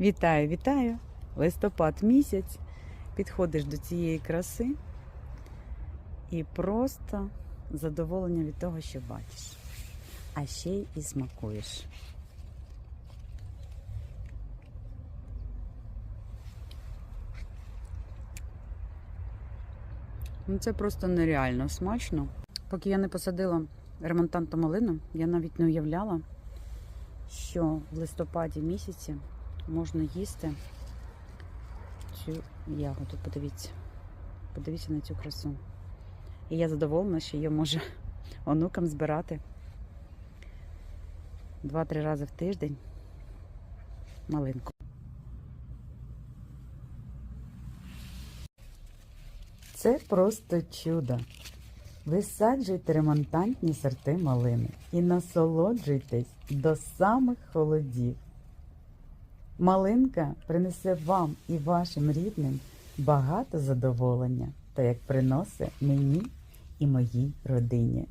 Вітаю, вітаю! Листопад місяць. Підходиш до цієї краси і просто задоволення від того, що бачиш. А ще й і смакуєш. Ну, це просто нереально смачно. Поки я не посадила ремонтанту малину, я навіть не уявляла, що в листопаді місяці можна їсти цю ягоду. Подивіться. Подивіться на цю красу. І я задоволена, що я можу онукам збирати два-три рази в тиждень малинку. Це просто чудо. Висаджуйте ремонтантні сорти малини і насолоджуйтесь до самих холодів. Малинка принесе вам і вашим рідним багато задоволення, та як приносить мені і моїй родині.